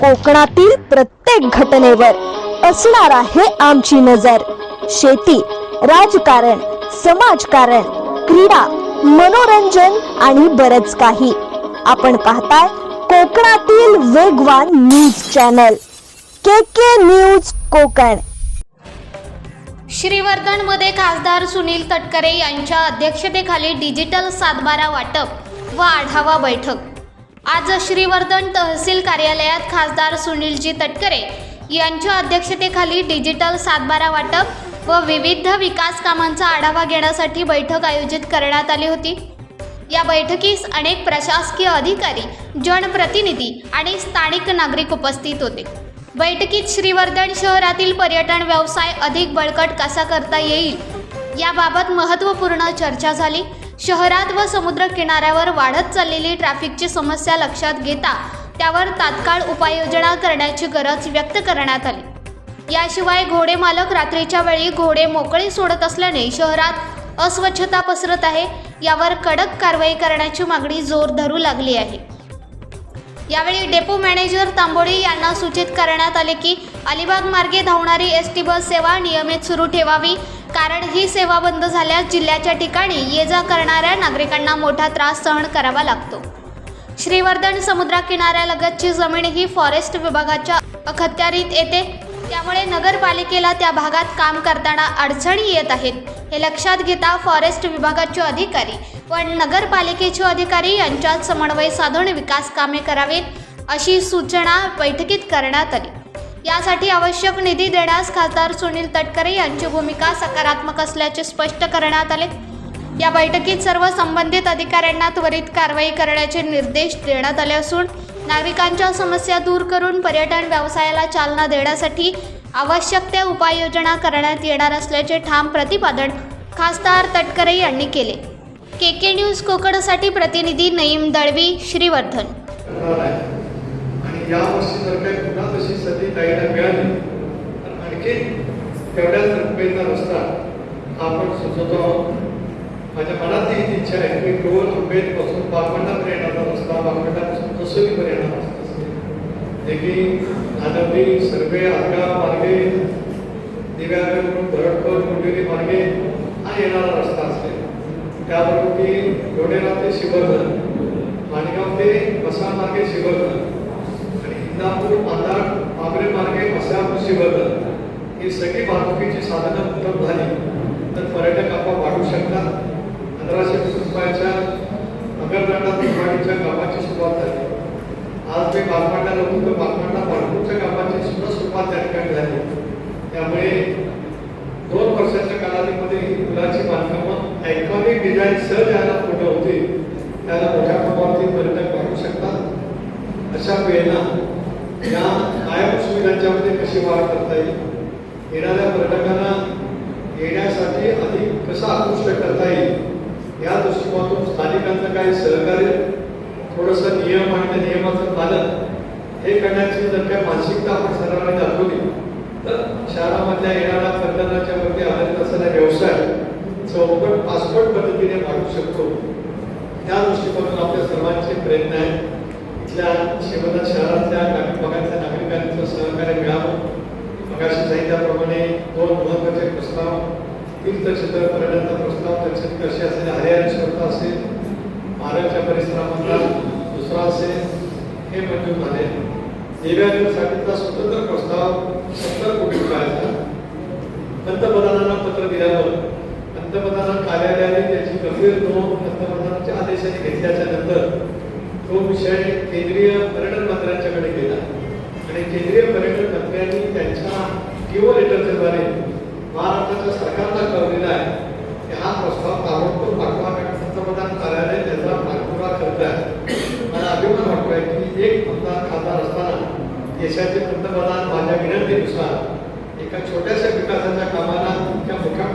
कोकणातील प्रत्येक घटनेवर असणार आहे आमची नजर. शेती राजकारण समाजकारण क्रीडा मनोरंजन आणि बरच काही. आपण पाहताय कोकणातील वेगवान news channel. K K news Konkan. श्रीवर्धनमध्ये खासदार सुनील तटकरे यांच्या अध्यक्षतेखाली डिजिटल सातबारा वाटप व आढावा बैठक. आज श्रीवर्धन तहसील कार्यालयात खासदार सुनीलजी तटकरे यांच्या अध्यक्षतेखाली डिजिटल सातबारा वाटप व विविध विकास कामांचा आढावा घेण्यासाठी बैठक आयोजित करण्यात आली होती. या बैठकीस अनेक प्रशासकीय अधिकारी जनप्रतिनिधी आणि स्थानिक नागरिक उपस्थित होते. बैठकीत श्रीवर्धन शहरातील पर्यटन व्यवसाय अधिक बळकट कसा करता येईल याबाबत महत्त्वपूर्ण चर्चा झाली. शहरात व समुद्र किनाऱ्यावर वाढत चाललेली ट्रॅफिकची समस्या लक्षात घेता त्यावर तात्काळ उपाययोजना करण्याची गरज व्यक्त करण्यात आली. याशिवाय घोडे मालक रात्रीच्या वेळी घोडे मोकळे सोडत असल्याने शहरात अस्वच्छता पसरत आहे यावर कडक कारवाई करण्याची मागणी जोर धरू लागली आहे. यावेळी डेपो मॅनेजर तांबोळी यांना सूचित करण्यात आले की अलिबाग मार्गे धावणारी एस टी बस सेवा नियमित सुरू ठेवावी कारण ही सेवा बंद झाल्यास जिल्ह्याच्या ठिकाणी ये जा करणाऱ्या नागरिकांना मोठा त्रास सहन करावा लागतो. श्रीवर्धन समुद्रकिनाऱ्यालगतची जमीन ही फॉरेस्ट विभागाच्या अखत्यारीत येते. त्यामुळे नगरपालिकेला त्या भागात काम करताना अडचणी येत आहेत. हे लक्षात घेता फॉरेस्ट विभागाचे अधिकारी व नगरपालिकेचे अधिकारी यांच्यात समन्वय साधून विकास कामे करावीत अशी सूचना बैठकीत करण्यात आली. यासाठी आवश्यक निधी देण्यास खासदार सुनील तटकरे यांची भूमिका सकारात्मक असल्याचे स्पष्ट करण्यात आले. या बैठकीत सर्व संबंधित अधिकाऱ्यांना त्वरित कारवाई करण्याचे निर्देश देण्यात आले असून नागरिकांच्या समस्या दूर करून पर्यटन व्यवसायाला चालना देण्यासाठी आवश्यक त्या उपाययोजना करण्यात येणार असल्याचे ठाम प्रतिपादन खासदार तटकरे यांनी केले. के के न्यूज कोकणसाठी प्रतिनिधी नईम दळवी श्रीवर्धन. करणार या वर्षी जर काही पुन्हा तशी संधी ताईला मिळाली तर आणखी तेवढ्याच रुपयेचा रस्ता आपण सुचवतो माझ्या मनात ही इच्छा आहे की गोल रुपयेपासून बागमंडापर्यंतचा रस्ता बागमंडापासून कसोलीपर्यंत रस्ता जे की सर्वे आदगा मार्गे दिव्याकडून भरडकर मुंडेरी मार्गे हा येणारा रस्ता असेल. त्याबरोबर की गोडेला ते शिवर्धन, माणगाव ते वसा मार्गे शिवर्धन इंदापूर मांदाड मागरे मार्गे वसापूर शिवर्धन ही सगळी वाहतुकीची साधनं उपलब्ध झाली. तर पर्यटक आपण वाढू शकतात. पंधराशे रुपयाच्या नगरदंडा दिवाळीच्या कामाची सुरुवात झाली. आज मी बागमांडा होतो तर बागमांडा पाणपूरच्या कामाची सुद्धा सुरुवात त्या ठिकाणी झाली. त्यामुळे दोन वर्षाच्या कालावधीमध्ये ही पुलाची बांधकामं आयकॉनिक डिझाईन सह ज्याला फोटो होते त्याला मोठ्या प्रमाणात पर्यटक वाढू शकतात. अशा वेळेला या कायम सुविधांच्यामध्ये कशी वाढ करता येईल? येणाऱ्या पर्यटकांना येण्यासाठी अधिक कसं आकृष्ट करता येईल? या दृष्टिकोनातून स्थानिकांचं काही सहकार्य थोडंसं नियम आणि त्या नियमाचं पालन हे करण्याची जर काय मानसिकता आपण सर्वांनी दाखवली तर शहरामधल्या येणाऱ्या पर्यटनाच्या वरती आधारित असलेला व्यवसाय चौपट पासपोर्ट पद्धतीने वाढू शकतो. त्या दृष्टिकोनातून आपल्या सर्वांचे प्रयत्न आहेत. इथल्या शिवना शहरातल्या ग्रामीण भागातल्या नागरिकांचं सहकार्य मिळावं. मगाशी सांगितल्याप्रमाणे दोन महत्त्वाचे प्रस्ताव तीर्थक्षेत्र पर्यटनाचा प्रस्ताव त्याच्यात असेल आर्यावर हरिहरेश्वरचा असेल महाराष्ट्र परिसरामधला दुसरा असेल हे मंजूर झाले. दिव्यांगासाठीचा स्वतंत्र प्रस्ताव सत्तर कोटी रुपयाचा. पंतप्रधानांना पत्र दिल्यावर पंतप्रधान कार्यालयाने त्याची गंभीर नोंद पंतप्रधानांच्या आदेशाने घेतल्याच्या केंद्रीय पर्यटन मंत्र्यांच्याकडे गेला. आणि केंद्रीय पर्यटन मंत्र्यांनी त्यांच्या किओ लेटरच्याद्वारे महाराष्ट्राच्या सरकारला कळवलेला आहे की हा प्रस्ताव ताबडतोब पाठवा पंतप्रधान कार्यालय त्याचा पाठपुरा करत आहे. मला अभिमान वाटतोय की एक आमदार खासदार असताना देशाचे पंतप्रधान माझ्या विनंतीनुसार एका छोट्याशा विकासाच्या कामाला इतक्या मोठ्या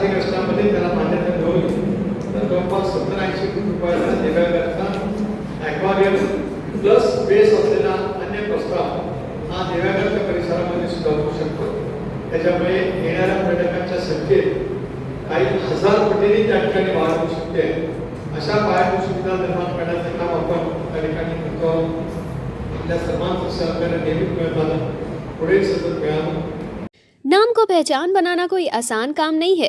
आणि या अधिवेशनामध्ये त्याला मान्यता मिळवली तर जवळपास सत्तर ऐंशी कोटी रुपयाचा देव्यागरचा ॲक्वारियम प्लस बेस अन्य प्रस्ताव हा देव्यागरच्या परिसरामध्ये सुद्धा होऊ शकतो. त्याच्यामुळे पर्यटकांच्या बजेट काही हज़ार पटीने त्या ठिकाणी वाढ होऊ शकते. अशा पायाभूत सुविधा निर्माण करण्याचं काम आपण त्या ठिकाणी करतो आपल्या सर्वांचं सहकार्य नेहमीच मिळत आलं पुढे सतत मिळालं नाम को पहचान बनाना कोई आसान काम नहीं है।